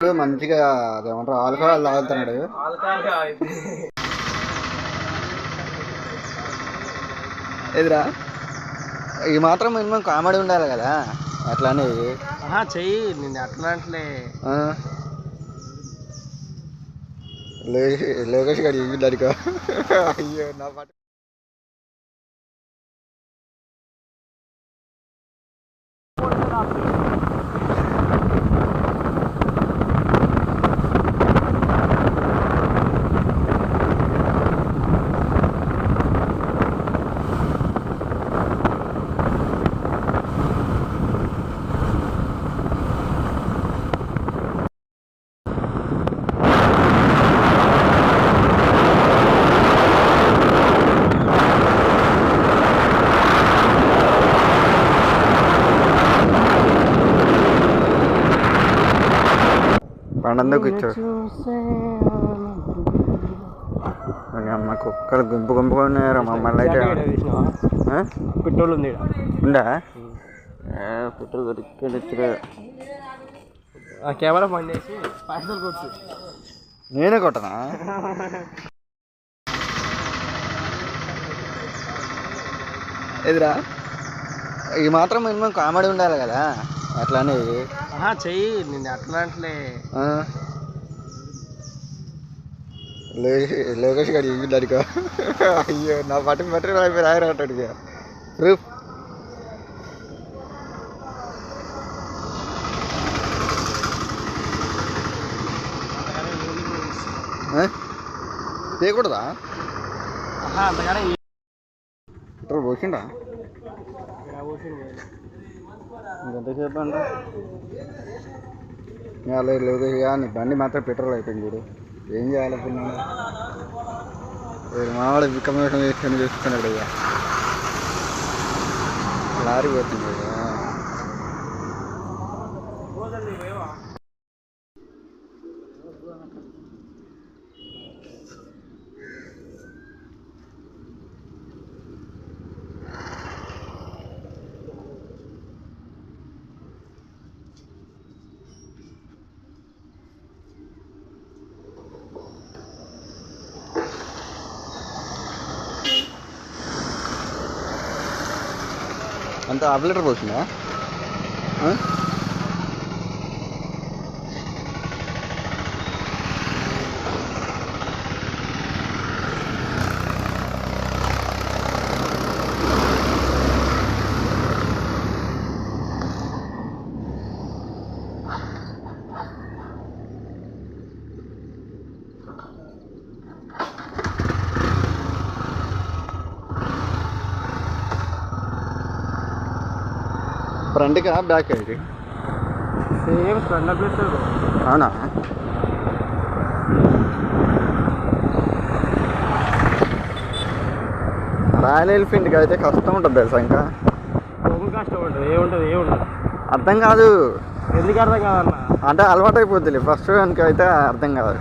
ఇప్పుడు మంచిగా అదేమంటారు? ఆల్కహాల్ తాగుతున్నాడు. ఎదురా ఈ మాత్రం మినిమం కామెడీ ఉండాలి కదా? అట్లా అనేది ఆహా చెయ్యి. నేను అట్లా అంటలే ఆ. లోకేష్ గారు దానికో అయ్యో నా పాట పండందుకు ఇచ్చాడు అమ్మ కుక్కలు గుంపు గుంపుగా ఉన్నాయరా మమ్మల్ని అయితే? పెట్రోల్ ఉంది. ఉందా పెట్రోల్ ఆ కెమెరా చేసి కొట్టు. నేనే కొట్టనా? ఎదురా? ఈ మాత్రం మినిమం కామెడీ ఉండాలి కదా అట్లా అనేది ఆహా చెయ్యి. నేను అట్లా అంటలే. లోకేష్ గారు దానికో అయ్యో నా పట్టు బట్టి రాయి రాయరాటాడు ప్రూఫ్ తీయకూడదా? పెట్రోల్ పోసిండా? కూర్చుని ఇంకెంతసేపు అంట అలా లేదు ఇక బండి మాత్రం పెట్రోల్ అయిపోయింది చూడు. ఏం చేయాలనుకున్నాను మావాడు వికమేషం వేసుకొని చూస్తున్నాడు ఇక. లారీ పోతుంది ఇక. అంత హాఫ్ లీటర్ పోతుందా ఫ్రంట్కా బ్యాక్ ఇది సేమ్ స్ప్లెండర్ ప్లస్ అవునా? రాయల్ ఎన్ఫీల్డ్కి అయితే కష్టం ఉంటుంది తెలుసా ఇంకా? కష్టం ఉంటుంది ఏముంటుంది ఏముంటుంది అర్థం కాదు. ఎందుకు అర్థం కాదన్న? అంటే అలవాటు అయిపోతుంది ఫస్ట్ దానికి అయితే అర్థం కాదు.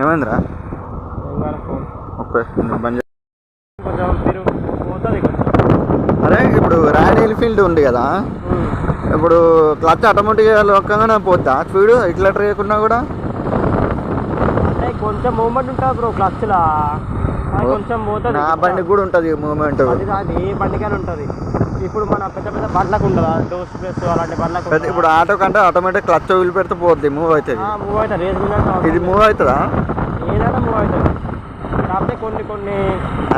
ఏమైందిరా? ఓకే నేను బంద్ కొంచెం మీరు పోతుంది అరే ఇప్పుడు రాయల్ ఎన్ఫీల్డ్ ఉంది కదా? ఇప్పుడు క్లచ్ ఆటోమేటిక్గా లొక్కగానే పోద్దా? స్పీడ్ ఇట్లా ట్రేయకున్నా కూడా. అంటే కొంచెం మూమెంట్ ఉంటుంది బ్రో క్లచ్లా. కొంచెం పోతుంది. నా బండికి కూడా ఉంటుంది మూమెంట్. అది కాదు ఏ బండికైనా ఉంటుంది. ఇప్పుడు మన పెద్ద పెద్ద బండ్లకు ఉంటుందా డోస్ ప్రెస్ అలాంటి బండ్లకు ఇప్పుడు ఆటో కంటే ఆటోమేటిక్ క్లచ్ వదిలి పెడితే పోద్ది మూవ్ అవుతుంది మూవ్ అవుతుంది రేస్ ఇది మూవ్ అవుతుందా? ఏదైనా మూవ్ అవుతుంది కాకపోతే కొన్ని కొన్ని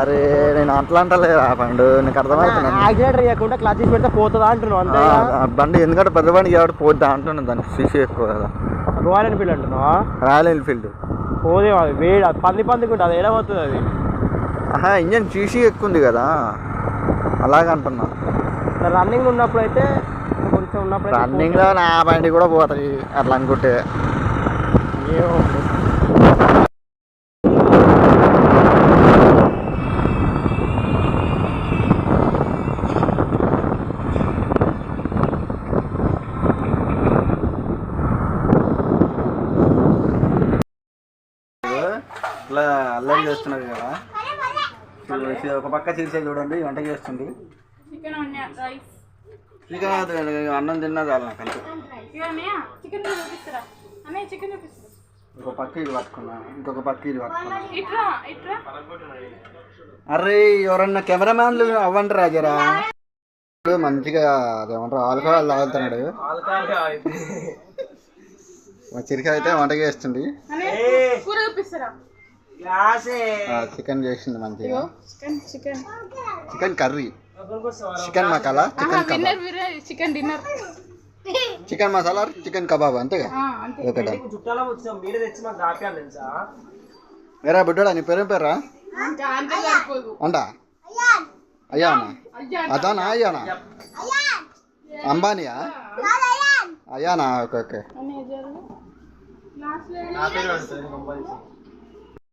అరే నేను అట్లా అంటలేరా పండు నీకు అర్థమవుతున్నాను యాక్సిడెంట్ చేయకుండా క్లచ్ పెడితే పోతుందా అంటున్నావు అంతే బండి ఎందుకంటే పెద్ద బండి కాబట్టి పోద్దా అంటున్నాను దానికి సీసీ ఎక్కువ కదా. రాయల్ ఎన్ఫీల్డ్ అంటున్నావా? Royal Enfield. పోదే అది వేడి అది పంది పందికి ఉంటుంది అది ఏడ పోతుంది అది ఆహా ఇంజన్ సీసీ ఎక్కువ ఉంది కదా అలాగ అంటున్నా రన్నింగ్ ఉన్నప్పుడు అయితే కొంచెం ఉన్నప్పుడు అయితే రన్నింగ్లో నా బండి కూడా పోతాయి అట్లా అనుకుంటే పోతుంది. ఏమో. ఇట్లా అల్లరి చేస్తున్నారు కదా ఇది ఒక పక్క చీల్చే చూడండి వంట చేస్తుంది. చికెన్ ఇక అన్నం తిన్నా చాలు నాకు అంతే. పక్క ఇది పట్టుకున్నా ఇంకొక పక్క ఇది పట్టుకున్నా. అరే ఎవరన్నా కెమెరామ్యాన్లు అవ్వండి రాజరా? మంచిగా అదేమంటారు ఆల్కహాల్ తాగుతున్నాడు. మా చిరిక అయితే వంట చేస్తుంది. అన్నయ్య కూర చూపిస్తారా? చికెన్ చేసింది మంచిగా. Chicken chicken. Chicken curry. Chicken masala chicken chicken dinner. Chicken masala chicken kebab అంతేగా ఒకటే. వేరా బిడ్డడా నీ పేరేం పేరా అండా అయ్యానా. అయ్యా అదానా అయ్యానా? అంబానీయా? అయ్యానా. Okay okay.